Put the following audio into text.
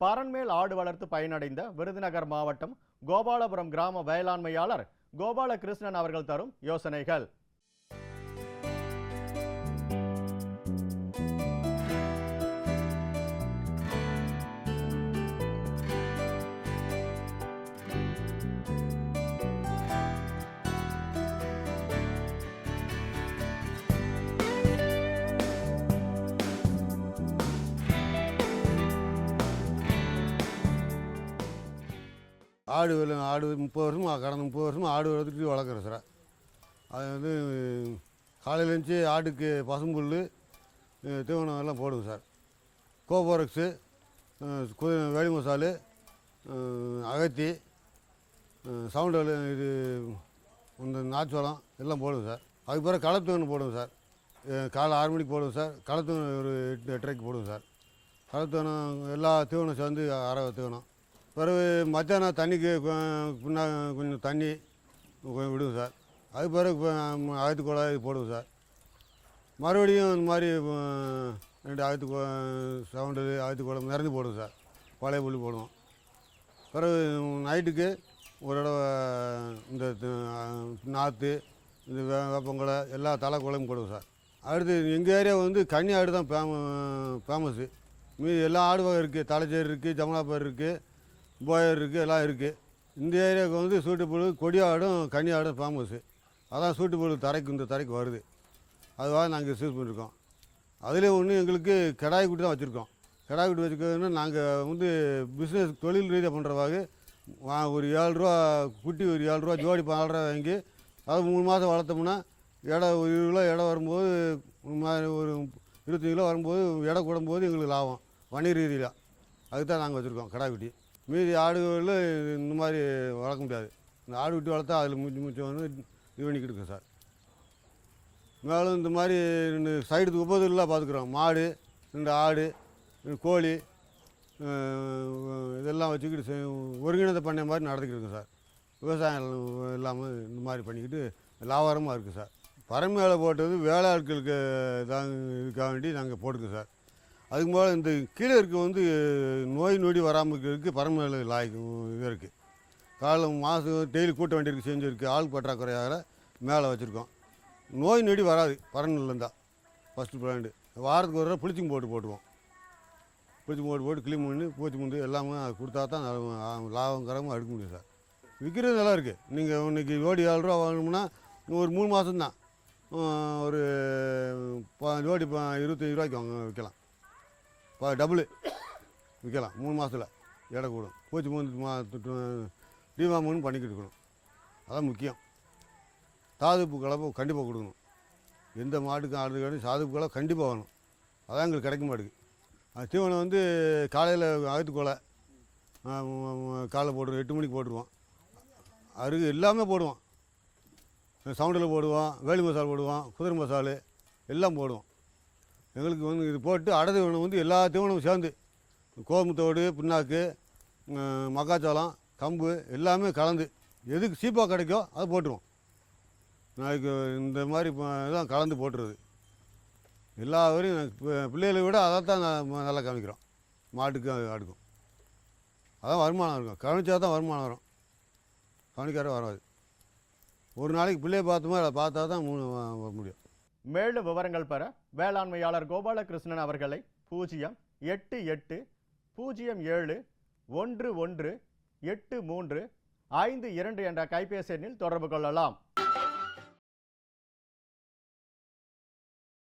பரன்மேல் ஆடு வளர்த்து பயனடைந்த விருதுநகர் மாவட்டம் கோபாலபுரம் கிராம வேளாண்மையாளர் கோபாலகிருஷ்ணன் அவர்கள் தரும் யோசனைகள். ஆடு வெள்ள- ஆடு முப்பது வருஷமா கடந்த முப்பது வருஷமா ஆடு வளர்த்துட்டு வளர்க்குறேன் சார். அது வந்து காலையில் எழுந்துச்சி ஆட்டுக்கு பசும்புல் தீவனம் எல்லாம் போடுவோம் சார். கோபோரக்ஸு கு வேலி மசாலு அகத்தி சவுண்டு இது இந்த நாச்சோளம் எல்லாம் போடுவோம் சார். அதுக்கு பிறகு களத்தீவனம் போடுவோம் சார். காலை ஆறு மணிக்கு போடுவோம் சார். களத்தீவனம் ஒரு எட்டு எட்டரைக்கு போடுவோம் சார். களத்தீவனம் எல்லா தீவனம் சேர்ந்து அரை தீவனம் பிறகு மத்தியானம் தண்ணிக்கு பின்னால் பின்னா கொஞ்சம் தண்ணி கொஞ்சம் விடுவோம் சார். அது பிறகு அகத்து குழாய் போடுவோம் சார். மறுபடியும் இந்த மாதிரி ரெண்டு அகத்து கு- சவுண்டு அகத்து குழம்பு நிறந்து போடுவோம் சார். பழைய புள்ளி போடுவோம். பிறகு நைட்டுக்கு ஒரு தடவை இந்த நாற்று இந்த வே வேப்பங்குலை எல்லா தலை குழம்பு போடுவோம் சார். அடுத்து எங்கள் ஏரியா வந்து கன்னி ஆடு தான் ஃபேம ஃபேமஸு. மீதி எல்லா ஆடு வகை இருக்குது தலைச்சேரி இருக்குது ஜமுனாபார் இருக்குது போயர் இருக்குது எல்லாம் இருக்குது இந்த ஏரியாவுக்கு வந்து சூட்டுப்புழு கொடியாடும் கனியாடும் ஃபேமஸு அதான் சூட்டுப்புழு தரைக்கு இந்த தரைக்கு வருது. அதுவாக நாங்கள் சூஸ் பண்ணியிருக்கோம் அதுலேயும் ஒன்று எங்களுக்கு கிடாய் குட்டி தான் வச்சுருக்கோம். கிடாய் குட்டி வச்சுருக்கோன்னா நாங்கள் வந்து பிஸ்னஸ் தொழில் ரீதியாக பண்ணுறவாக ஒரு ஏழு ரூபா குட்டி ஒரு ஏழு ரூபா ஜோடி பால் வாங்கி அது மூணு மாதம் வளர்த்தோம்னா எடை ஒரு இருபது கிலோ எடை வரும்போது ஒரு மாதிரி ஒரு இருபத்தஞ்சி கிலோ வரும்போது எடை கூடும்போது எங்களுக்கு லாபம். வணிக ரீதியில். அதுக்கு தான் நாங்கள் வச்சுருக்கோம் கிடா குட்டி. மீதி ஆடுகளில் இந்த மாதிரி வளர்க்க முடியாது. இந்த ஆடு விட்டு வளர்த்தா அதில் மூச்சு மூச்சு வந்து இது பண்ணிக்கிட்டு இருக்கும் சார். மேலும் இந்த மாதிரி ரெண்டு சைடுக்கு உபதிலாம் பார்த்துக்குறோம். மாடு ரெண்டு ஆடு கோழி இதெல்லாம் வச்சுக்கிட்டு செ- ஒருங்கிணைந்த பண்ணை மாதிரி நடந்துக்கிட்டு இருக்கும் சார். விவசாயம் இல்லாமல் இந்த மாதிரி பண்ணிக்கிட்டு லாபகரமாக இருக்குது சார். பரமையில் போட்டது வேலை ஆட்களுக்கு தான் இதுக்காக வேண்டி நாங்கள் போட்டிருக்கோம் சார். அதுக்கு மேலே இந்த கீழே இருக்க வந்து நோய் நொடி வராமல் இருக்கிறதுக்கு பரமநிலை லாய்க்கு இது இருக்குது காலைல மாதம் டெய்லி கூட்ட வேண்டியிருக்கு செஞ்சுருக்கு. ஆள் பற்றாக்குறையாக மேலே வச்சுருக்கோம். நோய் நொடி வராது பரநில் இருந்தால் ஃபஸ்ட்டு பிளான்டு வாரத்துக்கு ஒரு தடவை புளிச்சிங் போட்டு போட்டுவோம். புளிச்சிங் போட்டு போட்டு க்ளீன் பண்ணி பூச்சி முந்து எல்லாமே அது கொடுத்தா தான் லாபம் லாபகரமாக எடுக்க முடியும் சார். விற்கிறது நல்லா இருக்குது நீங்கள் இன்னைக்கு ஓடி ஏழு ரூபா வாங்கணும்னா ஒரு மூணு மாதம்தான் ஒரு ஜோடி இருபத்தஞ்சி ரூபாய்க்கு வாங்க விற்கலாம் இப்போ விற்கலாம் மூணு மாதத்தில் எடை கூடும். பூச்சி மூணு மா டிவாமன்னு பண்ணிக்கிட்டு இருக்கணும். அதான் முக்கியம். தாதுப்பு கலப்பை கண்டிப்பாக கொடுக்கணும். எந்த மாட்டுக்கும் ஆடுகளுக்கும் சாதுப்பு கலவை கண்டிப்பாக வேணும். அதான் எங்களுக்கு கிடைக்க மாட்டுக்கு. அது தீவனம் வந்து காலையில் அகத்துக்கோலை. காலை காலைல போட்டுருவோம். எட்டு மணிக்கு போட்டுருவோம். அருகு எல்லாமே போடுவோம். சவுண்டில் போடுவோம். வேலி மசால் போடுவோம். குதிரை மசாலு எல்லாம் போடுவோம். எங்களுக்கு வந்து இது போட்டு அடது உணவு வந்து எல்லா தீவனமும் சேர்ந்து. கோமுத்தோடு பின்னாக்கு மக்காச்சோளம் கம்பு எல்லாமே கலந்து. எதுக்கு சீப்பாக கிடைக்கோ அதை போட்டுருவோம். நாளைக்கு இந்த மாதிரி ப- தான் கலந்து போட்டுருது. எல்லா வரையும் பிள்ளைகளை விட அதை தான் நல்லா கவனிக்கிறோம் மாட்டுக்கும் ஆடுக்கும் அதான் வருமானம் இருக்கும். கவனிச்சா தான் வருமானம் வரும். கவனிக்கார வராது. ஒரு நாளைக்கு பிள்ளையை பார்த்த மாதிரி அதை பார்த்தா தான் மூணு வர முடியும். மேலும் விவரங்கள் பெற வேளாண்மையாளர் கோபாலகிருஷ்ணன் அவர்களை பூஜ்ஜியம் எட்டு எட்டு பூஜ்ஜியம் ஏழு ஒன்று ஒன்று எட்டு மூன்று ஐந்து இரண்டு என்ற கைபேசி எண்ணில் தொடர்பு கொள்ளலாம்.